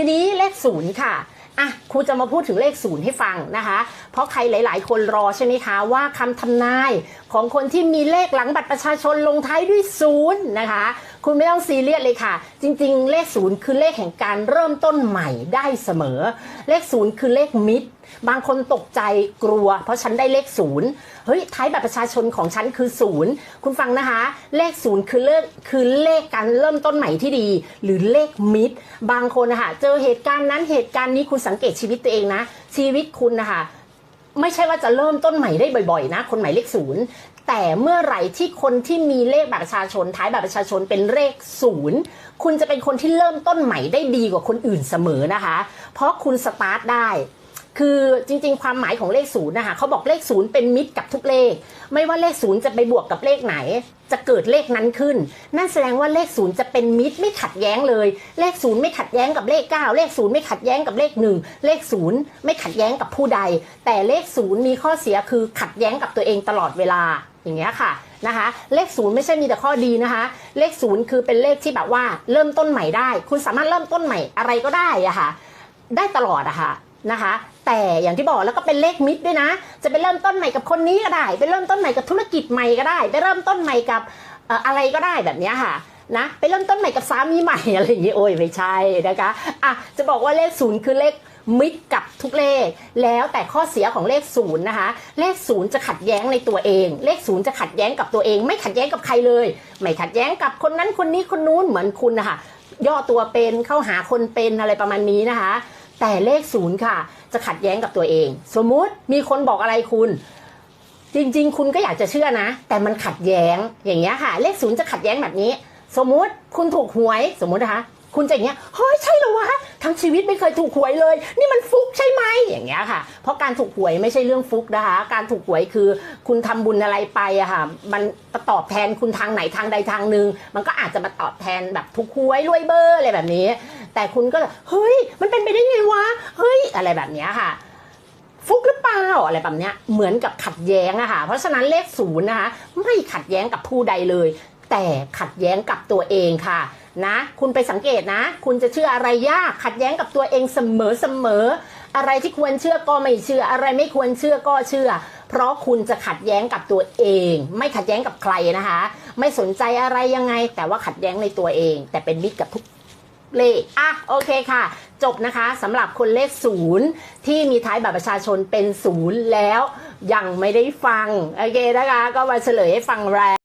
ทีนี้เลขศูนย์ค่ะอะครูจะมาพูดถึงเลขศูนย์ให้ฟังนะคะ เพราะใครหลาย ๆ คนรอใช่ไหมคะว่าคำทำนายของคนที่มีเลขหลังบัตรประชาชนลงท้ายด้วยศูนย์นะคะ คุณไม่ต้องซีเรียสเลยค่ะ จริง ๆ เลขศูนย์คือเลขแห่งการเริ่มต้นใหม่ได้เสมอ เลขศูนย์คือเลขมิตร บางคนตกใจกลัว เพราะฉันได้เลขศูนย์เฮ้ยท้ายบัตรประชาชนของฉันคือศูนย์คุณฟังนะคะ เลขศูนย์คือเลขคือเลขการเริ่มต้นใหม่ที่ดี หรือเลขมิตร บางคนนะคะเจอเหตุการณ์นั้นเหตุการณ์นี้คุณสังเกตชีวิตตัวเองนะ ชีวิตคุณนะคะไม่ใช่ว่าจะเริ่มต้นใหม่ได้บ่อยๆ นะ คนหมายเลขศูนย์ แต่เมื่อไหร่ที่คนที่มีเลขบัตรประชาชนท้ายบัตรประชาชนเป็นเลขศูนย์คุณจะเป็นคนที่เริ่มต้นใหม่ได้ดีกว่าคนอื่นเสมอนะคะ เพราะคุณสตาร์ทได้คือจริงๆ ความหมายของเลขศูนย์นะคะเขาบอกเลขศูนย์เป็นมิตรกับทุกเลข ไม่ว่าเลขศูนย์จะไปบวกกับเลขไหน จะเกิดเลขนั้นขึ้น นั่นแสดงว่าเลขศูนย์จะเป็นมิตรไม่ขัดแย้งเลย เลขศูนย์ไม่ขัดแย้งกับเลขเก้าเลขศูนย์ไม่ขัดแย้งกับเลขหนึ่งเลขศูนย์ไม่ขัดแย้งกับผู้ใด แต่เลขศูนย์มีข้อเสียคือขัดแย้งกับตัวเองตลอดเวลา อย่างเงี้ยค่ะนะคะ เลขศูนย์ไม่ใช่มีแต่ข้อดีนะคะ เลขศูนย์คือเป็นเลขที่แบบว่าเริ่มต้นใหม่ได้ คุณสามารถเริ่มต้นใหม่อะไรก็ได้อะค่ะ ได้ตลอดอะค่ะนะคะ แต่อย่างที่บอกแล้วก็เป็นเลขมิตรด้วยนะ จะไปเริ่มต้นใหม่กับคนนี้ก็ได้ ไปเริ่มต้นใหม่กับธุรกิจใหม่ก็ได้ ไปเริ่มต้นใหม่กับอะไรก็ได้แบบนี้ค่ะนะไปเริ่มต้นใหม่กับสามีใหม่อะไรอย่างงี้โอ้ยไม่ใช่นะคะอะจะบอกว่าเลขศูนย์คือเลข มิตรกับทุกเลข แล้วแต่ข้อเสียของเลขศูนย์นะคะ เลขศูนย์จะขัดแย้งในตัวเอง เลขศูนย์จะขัดแย้งกับตัวเอง ไม่ขัดแย้งกับใครเลย ไม่ขัดแย้งกับคนนั้นคนนี้คนนู้นเหมือนคุณนะคะย่อตัวเป็นเข้าหาคนเป็นอะไรประมาณนี้นะคะ แต่เลขศูนย์ค่ะ จะขัดแย้งกับตัวเอง สมมุติมีคนบอกอะไรคุณจริงๆ คุณก็อยากจะเชื่อนะ แต่มันขัดแย้งอย่างเงี้ยค่ะ เลขศูนย์จะขัดแย้งแบบนี้ สมมุติคุณถูกหวยสมมุตินะคะ คุณจะอย่างเงี้ยเฮ้ยใช่เหรอวะ ทั้งชีวิตไม่เคยถูกหวยเลย นี่มันฟุกใช่ไหมอย่างเงี้ยค่ะ เพราะการถูกหวยไม่ใช่เรื่องฟุกนะคะ การถูกหวยคือคุณทำบุญอะไรไปอะค่ะ มันตอบแทนคุณทางไหนทางใดทางหนึ่งมันก็อาจจะมาตอบแทนแบบถูกหวยรวยเบอร์อะไรแบบนี้ แต่คุณก็เฮ้ยมันเป็นไปได้ไงวะเฮ้ยอะไรแบบเนี้ยค่ะฟุกหรือเปล่าอะไรแบบเนี้ยเหมือนกับขัดแย้งอะค่ะ เพราะฉะนั้นเลขศูนย์นะคะไม่ขัดแย้งกับผู้ใดเลย แต่ขัดแย้งกับตัวเองค่ะ นะ คุณไปสังเกตนะ คุณจะเชื่ออะไรยาก ขัดแย้งกับตัวเองเสมอเสมอ อะไรที่ควรเชื่อก็ไม่เชื่อ อะไรไม่ควรเชื่อก็เชื่อ เพราะคุณจะขัดแย้งกับตัวเอง ไม่ขัดแย้งกับใครนะคะ ไม่สนใจอะไรยังไง แต่ว่าขัดแย้งในตัวเอง แต่เป็นมิตรกับทุกเลขอะโอเคค่ะ จบนะคะสำหรับคนเลขศูนย์ที่มีท้ายบัตรประชาชนเป็นศูนย์แล้ว ยังไม่ได้ฟัง โอเคนะคะ ก็มาเฉลยให้ฟังแล้ว